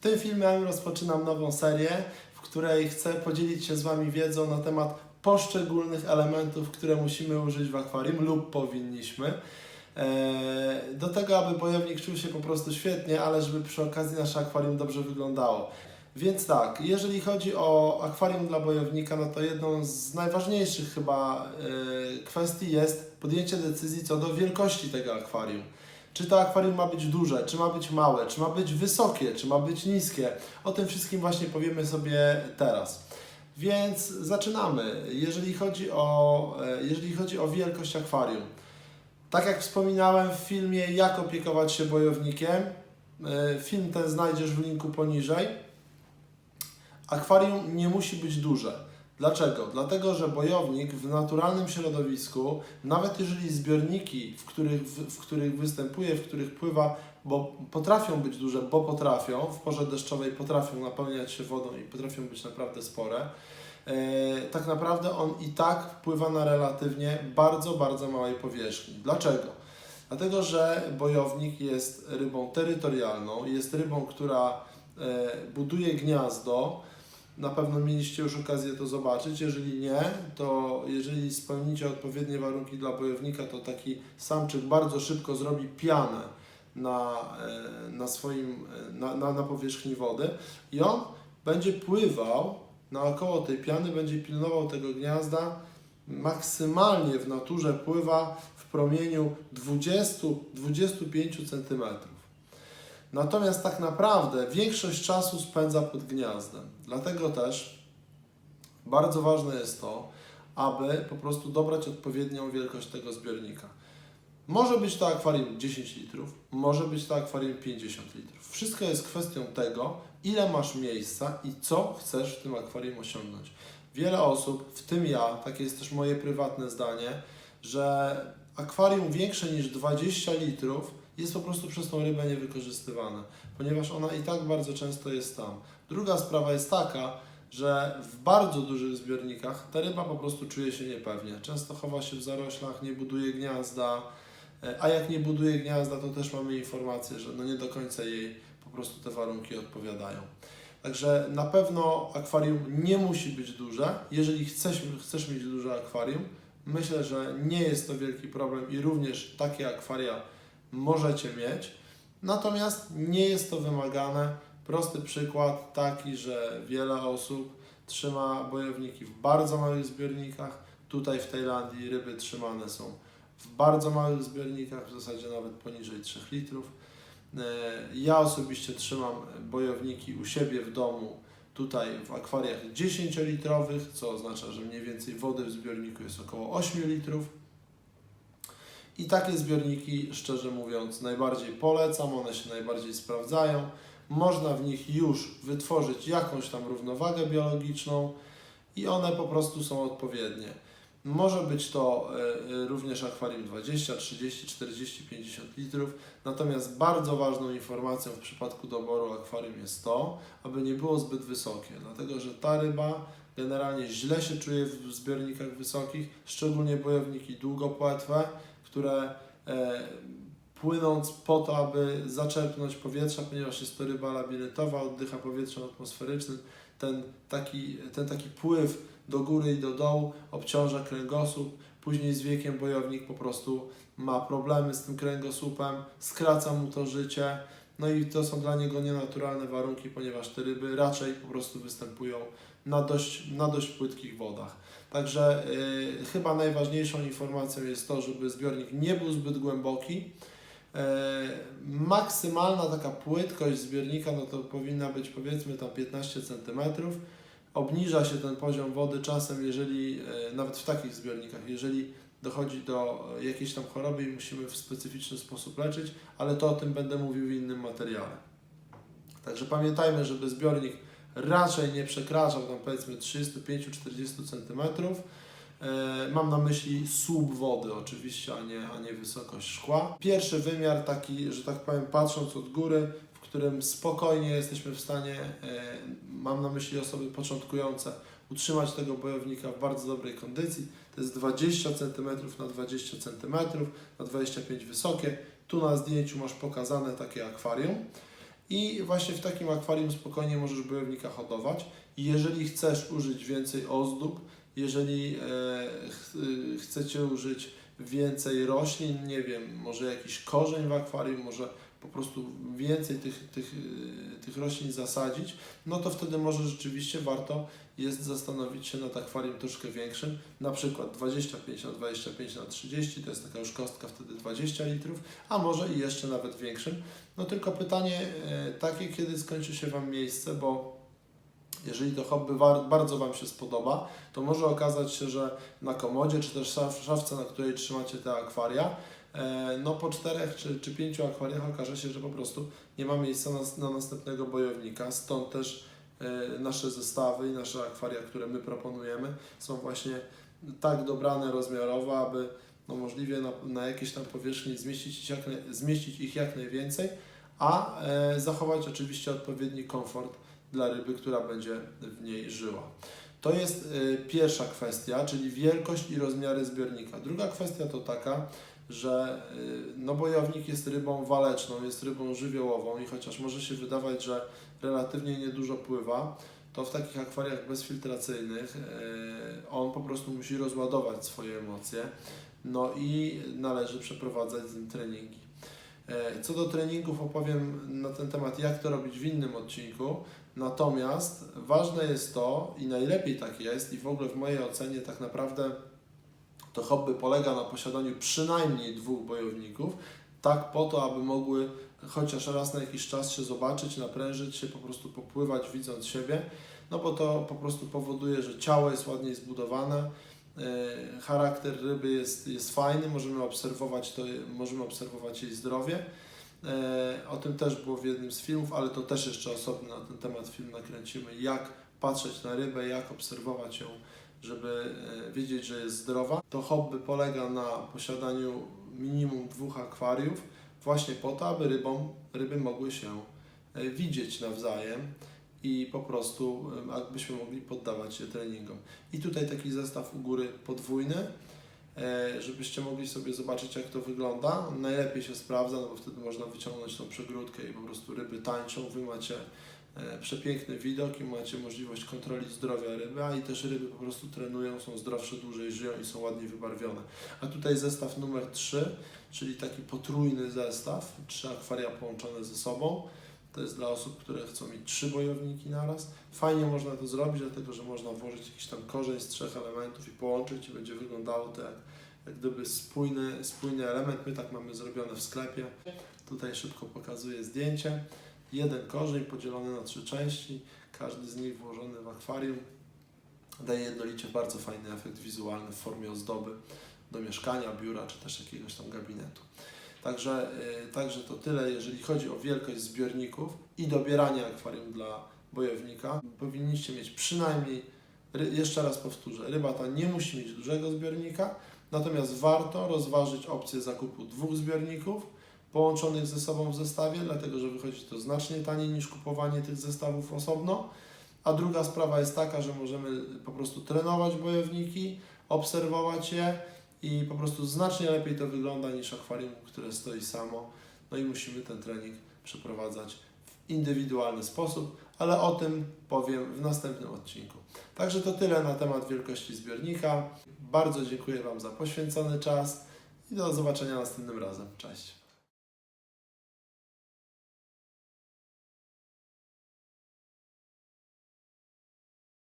Tym filmem rozpoczynam nową serię, w której chcę podzielić się z Wami wiedzą na temat poszczególnych elementów, które musimy użyć w akwarium lub powinniśmy. Eee, Do tego, aby bojownik czuł się po prostu świetnie, ale żeby przy okazji nasze akwarium dobrze wyglądało. Więc tak, jeżeli chodzi o akwarium dla bojownika, no to jedną z najważniejszych chyba e, kwestii jest podjęcie decyzji co do wielkości tego akwarium. Czy to akwarium ma być duże, czy ma być małe, czy ma być wysokie, czy ma być niskie. O tym wszystkim właśnie powiemy sobie teraz. Więc zaczynamy. Jeżeli chodzi o, e, jeżeli chodzi o wielkość akwarium. Tak jak wspominałem w filmie Jak opiekować się bojownikiem, e, film ten znajdziesz w linku poniżej. Akwarium nie musi być duże. Dlaczego? Dlatego, że bojownik w naturalnym środowisku, nawet jeżeli zbiorniki, w których, w, w których występuje, w których pływa, bo potrafią być duże, bo potrafią, w porze deszczowej potrafią napełniać się wodą i potrafią być naprawdę spore, e, tak naprawdę on i tak wpływa na relatywnie bardzo, bardzo małej powierzchni. Dlaczego? Dlatego, że bojownik jest rybą terytorialną, jest rybą, która e, buduje gniazdo, na pewno mieliście już okazję to zobaczyć. Jeżeli nie, to jeżeli spełnicie odpowiednie warunki dla bojownika, to taki samczyk bardzo szybko zrobi pianę na, e, na swoim, e, na, na, na powierzchni wody i on będzie pływał naokoło tej piany, będzie pilnował tego gniazda. Maksymalnie w naturze pływa w promieniu 20-25 cm. Natomiast tak naprawdę większość czasu spędza pod gniazdem. Dlatego też bardzo ważne jest to, aby po prostu dobrać odpowiednią wielkość tego zbiornika. Może być to akwarium 10 litrów, może być to akwarium 50 litrów. Wszystko jest kwestią tego, ile masz miejsca i co chcesz w tym akwarium osiągnąć. Wiele osób, w tym ja, takie jest też moje prywatne zdanie, że akwarium większe niż 20 litrów jest po prostu przez tą rybę niewykorzystywane, ponieważ ona i tak bardzo często jest tam. Druga sprawa jest taka, że w bardzo dużych zbiornikach ta ryba po prostu czuje się niepewnie. Często chowa się w zaroślach, nie buduje gniazda, e, a jak nie buduje gniazda, to też mamy informację, że no nie do końca jej po prostu te warunki odpowiadają. Także na pewno akwarium nie musi być duże. Jeżeli chcesz, chcesz mieć duże akwarium, myślę, że nie jest to wielki problem i również takie akwaria możecie mieć. Natomiast nie jest to wymagane. Prosty przykład taki, że wiele osób trzyma bojowniki w bardzo małych zbiornikach. Tutaj w Tajlandii ryby trzymane są w bardzo małych zbiornikach, w zasadzie nawet poniżej 3 litrów. E, Ja osobiście trzymam bojowniki u siebie w domu, tutaj w akwariach 10-litrowych, co oznacza, że mniej więcej wody w zbiorniku jest około 8 litrów. I takie zbiorniki, szczerze mówiąc, najbardziej polecam, one się najbardziej sprawdzają. Można w nich już wytworzyć jakąś tam równowagę biologiczną i one po prostu są odpowiednie. Może być to e, e, również akwarium 20, 30, 40, 50 litrów. Natomiast bardzo ważną informacją w przypadku doboru akwarium jest to, aby nie było zbyt wysokie, dlatego że ta ryba generalnie źle się czuje w zbiornikach wysokich, szczególnie bojowniki długopłetwe, które e, płynąc po to, aby zaczerpnąć powietrza, ponieważ jest to ryba labiryntowa, oddycha powietrzem atmosferycznym, ten taki, ten taki pływ do góry i do dołu obciąża kręgosłup. Później z wiekiem bojownik po prostu ma problemy z tym kręgosłupem, skraca mu to życie. No i to są dla niego nienaturalne warunki, ponieważ te ryby raczej po prostu występują na dość, na dość płytkich wodach. Także y, chyba najważniejszą informacją jest to, żeby zbiornik nie był zbyt głęboki. E, maksymalna taka płytkość zbiornika no to powinna być powiedzmy tam 15 cm. Obniża się ten poziom wody czasem, jeżeli e, nawet w takich zbiornikach, jeżeli dochodzi do jakiejś tam choroby i musimy w specyficzny sposób leczyć, ale to o tym będę mówił w innym materiale. Także pamiętajmy, żeby zbiornik raczej nie przekraczał tam powiedzmy 35-40 cm. E, Mam na myśli słup wody oczywiście, a nie, a nie wysokość szkła. Pierwszy wymiar taki, że tak powiem, patrząc od góry, w którym spokojnie jesteśmy w stanie, e, mam na myśli osoby początkujące, utrzymać tego bojownika w bardzo dobrej kondycji. To jest 20 cm na 20 cm, na 25 wysokie. Tu na zdjęciu masz pokazane takie akwarium. I właśnie w takim akwarium spokojnie możesz bojownika hodować. Jeżeli chcesz użyć więcej ozdób, jeżeli e, y, chcecie użyć więcej roślin, nie wiem, może jakiś korzeń w akwarium, może po prostu więcej tych, tych, y, tych roślin zasadzić, no to wtedy może rzeczywiście warto jest zastanowić się nad akwarium troszkę większym, na przykład 25 na 25 na 30, to jest taka już kostka wtedy 20 litrów, a może i jeszcze nawet większym. No tylko pytanie e, takie, kiedy skończy się Wam miejsce, bo jeżeli to hobby bardzo Wam się spodoba, to może okazać się, że na komodzie, czy też szaf, szafce, na której trzymacie te akwaria, e, no po czterech czy, czy pięciu akwariach okaże się, że po prostu nie ma miejsca na, na następnego bojownika, stąd też e, nasze zestawy i nasze akwaria, które my proponujemy, są właśnie tak dobrane rozmiarowo, aby no możliwie na, na jakiejś tam powierzchni zmieścić ich jak, zmieścić ich jak najwięcej, a e, zachować oczywiście odpowiedni komfort dla ryby, która będzie w niej żyła. To jest e, pierwsza kwestia, czyli wielkość i rozmiary zbiornika. Druga kwestia to taka, że e, no bojownik jest rybą waleczną, jest rybą żywiołową i chociaż może się wydawać, że relatywnie niedużo pływa, to w takich akwariach bezfiltracyjnych e, on po prostu musi rozładować swoje emocje, no i należy przeprowadzać z nim treningi. E, Co do treningów opowiem na ten temat, jak to robić w innym odcinku. Natomiast ważne jest to i najlepiej tak jest i w ogóle w mojej ocenie tak naprawdę to hobby polega na posiadaniu przynajmniej dwóch bojowników, tak po to, aby mogły chociaż raz na jakiś czas się zobaczyć, naprężyć się, po prostu popływać widząc siebie, no bo to po prostu powoduje, że ciało jest ładniej zbudowane, charakter ryby jest, jest fajny, możemy obserwować to, możemy obserwować jej zdrowie. E, O tym też było w jednym z filmów, ale to też jeszcze osobny na ten temat film nakręcimy, jak patrzeć na rybę, jak obserwować ją, żeby e, wiedzieć, że jest zdrowa. To hobby polega na posiadaniu minimum dwóch akwariów, właśnie po to, aby rybom, ryby mogły się e, widzieć nawzajem i po prostu abyśmy mogli poddawać się treningom. I tutaj taki zestaw u góry podwójny, e, żebyście mogli sobie zobaczyć jak to wygląda. Najlepiej się sprawdza, no bo wtedy można wyciągnąć tą przegródkę i po prostu ryby tańczą, wy macie e, przepiękny widok i macie możliwość kontroli zdrowia ryby, a i też ryby po prostu trenują, są zdrowsze, dłużej żyją i są ładniej wybarwione. A tutaj zestaw numer 3, czyli taki potrójny zestaw, trzy akwaria połączone ze sobą. To jest dla osób, które chcą mieć trzy bojowniki naraz. Fajnie można to zrobić, dlatego że można włożyć jakiś tam korzeń z trzech elementów i połączyć i będzie wyglądało to jak, jak gdyby spójny, spójny element. My tak mamy zrobione w sklepie. Tutaj szybko pokazuję zdjęcie. Jeden korzeń podzielony na trzy części, każdy z nich włożony w akwarium. Daje jednolicie bardzo fajny efekt wizualny w formie ozdoby do mieszkania, biura czy też jakiegoś tam gabinetu. Także, y, także to tyle, jeżeli chodzi o wielkość zbiorników i dobieranie akwarium dla bojownika. Powinniście mieć przynajmniej, jeszcze raz powtórzę, ryba ta nie musi mieć dużego zbiornika, natomiast warto rozważyć opcję zakupu dwóch zbiorników połączonych ze sobą w zestawie, dlatego że wychodzi to znacznie taniej niż kupowanie tych zestawów osobno. A druga sprawa jest taka, że możemy po prostu trenować bojowniki, obserwować je i po prostu znacznie lepiej to wygląda niż akwarium, które stoi samo. No i musimy ten trening przeprowadzać w indywidualny sposób, ale o tym powiem w następnym odcinku. Także to tyle na temat wielkości zbiornika. Bardzo dziękuję Wam za poświęcony czas i do zobaczenia następnym razem. Cześć.